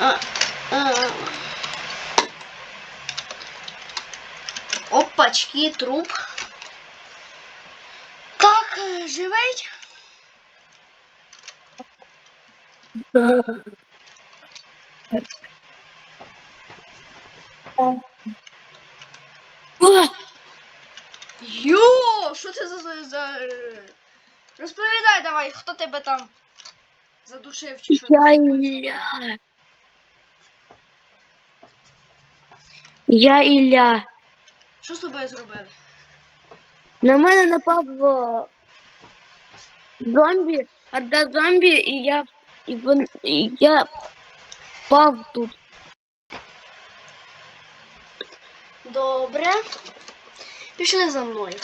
А, а. Опачки, труп. Так, живий? Йо, що це за, за... Розповідай давай, хто тебе там задушив чи що? Я. Я Ілля. Що з тобою зробили? На мене напав е, зомбі, одна зомбі, і я, і вон, і я впав тут. Добре. Пішли за мною.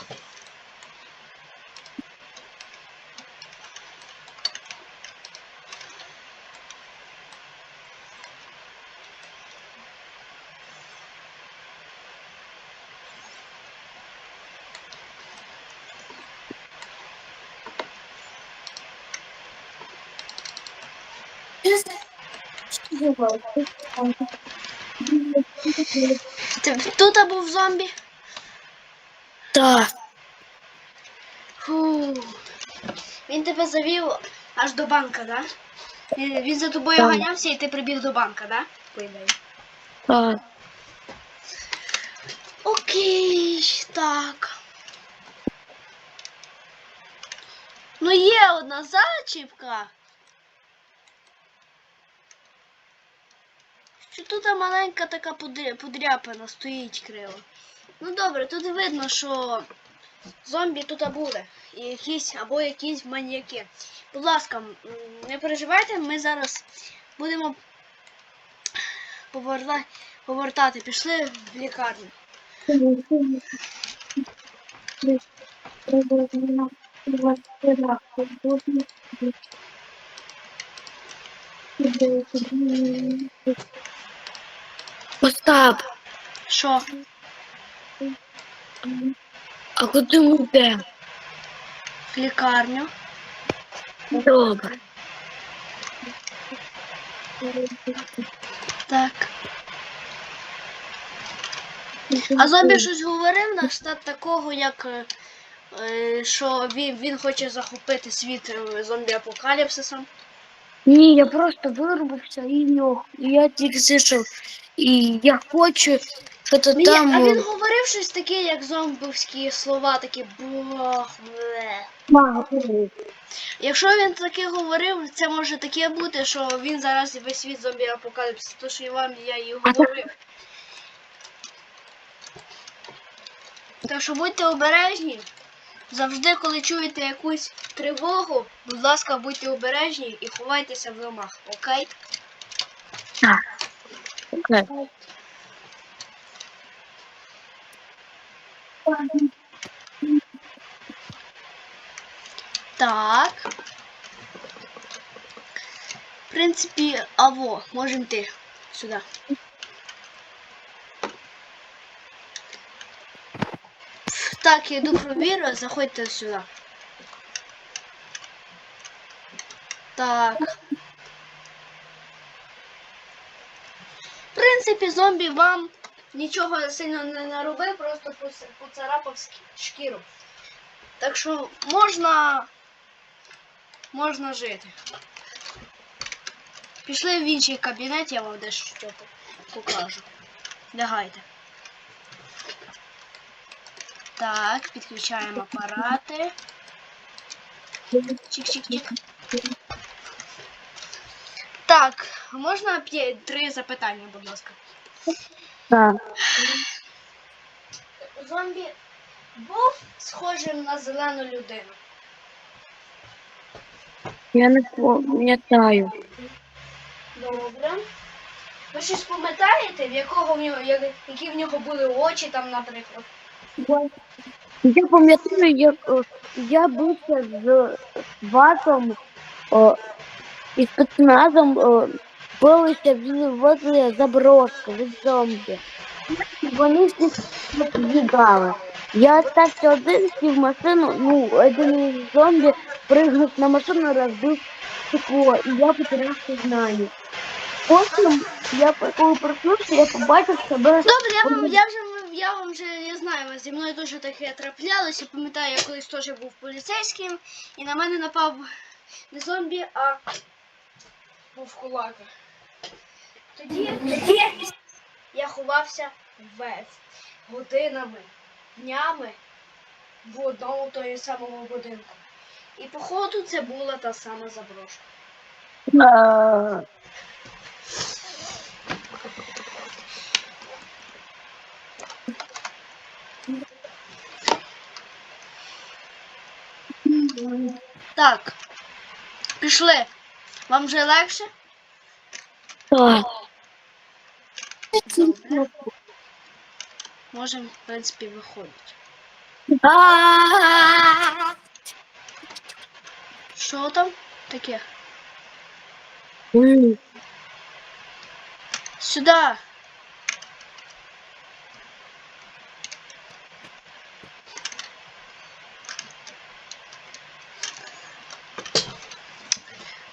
Ти тут був зомбі? Так, Фу. Він тебе завів аж до банка, да? Він, він за тобою Так. ганявся і ти прибіг до банка, да? По так. Окей, так. Ну є одна зачіпка. Що тут маленька така подря- подряпина стоїть криво. Ну добре, тут видно, що зомбі тут буде. І якісь або якісь маньяки. Будь ласка, не переживайте, ми зараз будемо поверта- повертати. Пішли в лікарню. Остап, Що? а куди ми йдемо? В лікарню. Добре. Так. А зомбі щось говорив на штат такого, як е, що він, він хоче захопити світ е, зомбі-апокаліпсисом. Ні, я просто вирубився і льох. І я тільки зійшов. І я хочу, що то Ні, там. а він говорив щось таке, як зомбовські слова, такі бог. бле». Якщо він таке говорив, це може таке бути, що він зараз весь світ зомбі-апокаліпсис, то що і вам я і говорив. Так що будьте обережні. Завжди, коли чуєте якусь тривогу, будь ласка, будьте обережні і ховайтеся в домах, окей? Окей. Так. В принципі, аво, можемо йти сюди. Так, я йду провірю, заходьте сюди. Так. Принципі, зомбі вам нічого сильно не наробив, просто поцарапав шкіру. Так що можна. Можна жити. Пішли в інший кабінет, я вам дещо покажу. Лягайте. Так, підключаємо апарати. Чик-чик-чик. Так, можна три запитання, будь ласка. Так. Зомбі був схожим на зелену людину. Я не пам'ятаю. Добре. Ви щось пам'ятаєте, в якого в нього, які в нього були очі там, наприклад? Я пам'ятаю, як о, я бився з ватом о, і спецназом о, билися возле заброшки від зомбі. Вони всіх з'їдали. Я остався один, сів в машину, ну, один із зомбі пригнув на машину, розбив текло, і я потеряв сознання. Потім я коли проснувся, я побачив себе. Добре, я вам, я вже я вам вже я знаю, зі мною дуже таке траплялося. Пам'ятаю, я колись теж був поліцейським, і на мене напав не зомбі, а був кулака. Тоді я ховався весь годинами, днями в одному того самому будинку. І походу це була та сама заброшка. Так, пішли. Вам вже легше? Так. Можемо, в принципі, виходити. А, Що там таке? м, Сюди.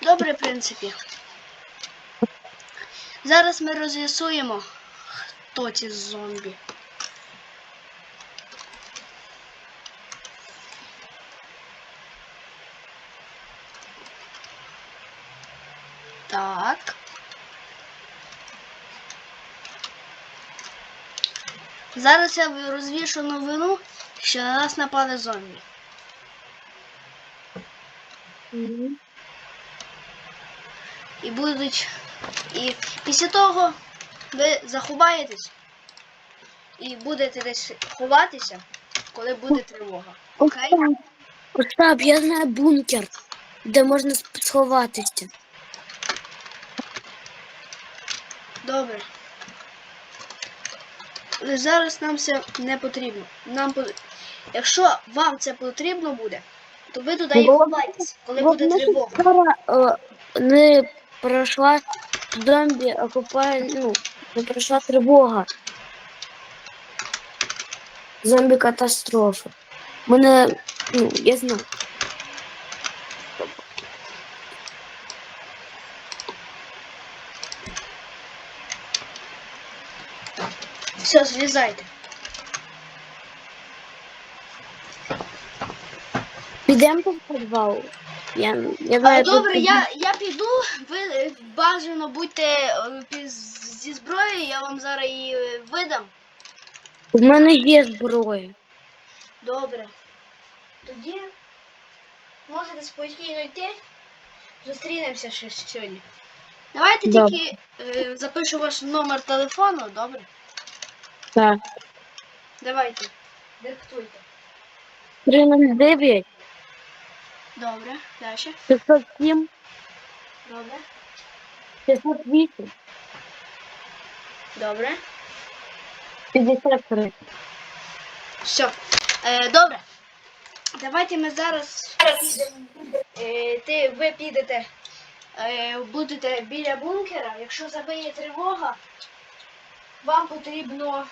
Добре, в принципі. Зараз ми роз'ясуємо, хто ці зомбі. Так. Зараз я розвішу новину, що на нас напали зомбі. м. І будуть. І після того ви заховаєтесь і будете десь ховатися, коли буде тривога. Окей? Остап, я знаю бункер, де можна сховатися. Добре. Але зараз нам це не потрібно. Нам по- Якщо вам це потрібно буде, то ви туди і Бо- ховайтесь, коли буде тривога. Вчора е, не пройшла зомбі, окупає, ну, не пройшла тривога. Зомбі катастрофа. Мене, ну, я знаю. Все, злізайте. Підемо в підвал. Я, я А, знаю, добре, я, я піду, ви е, бажано будьте е, зі зброєю, я вам зараз її е, видам. У мене є зброя. Добре. Тоді можете спокійно йти. Зустрінемося ще сьогодні. Давайте Добре. тільки е, запишу ваш номер телефону, добре? Так. Давайте. Диктуйте. 309, Добре, далі. 507, Добре. 508, Добре. 53. Все. Е, добре. Давайте ми зараз е, ти, ви підете, е, будете біля бункера. Якщо забиє тривога, вам потрібно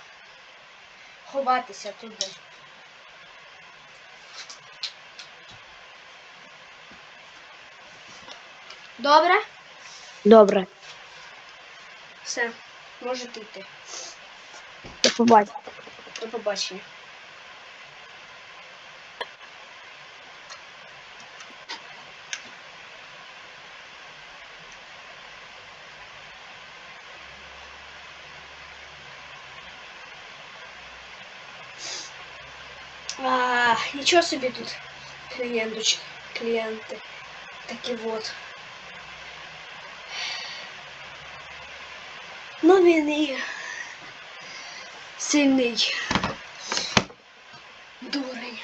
ховатися туди. Добре? Добре, Все, можете йти. до побачення. До побачення. А, нічого собі тут клієнточки, клієнти. Такі от. Ну він і сильний дурень.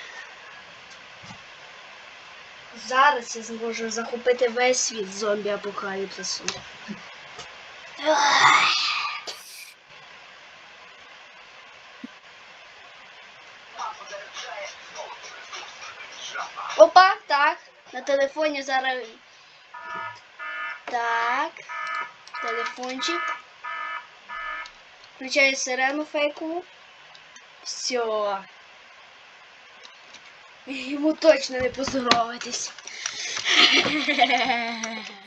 Зараз я зможу захопити весь світ зомбі апокаліпсису. Опа, так. На телефоні зараз. Так. Телефончик. Включаю сирену фейкову. Все. Йому точно не поздоровитись.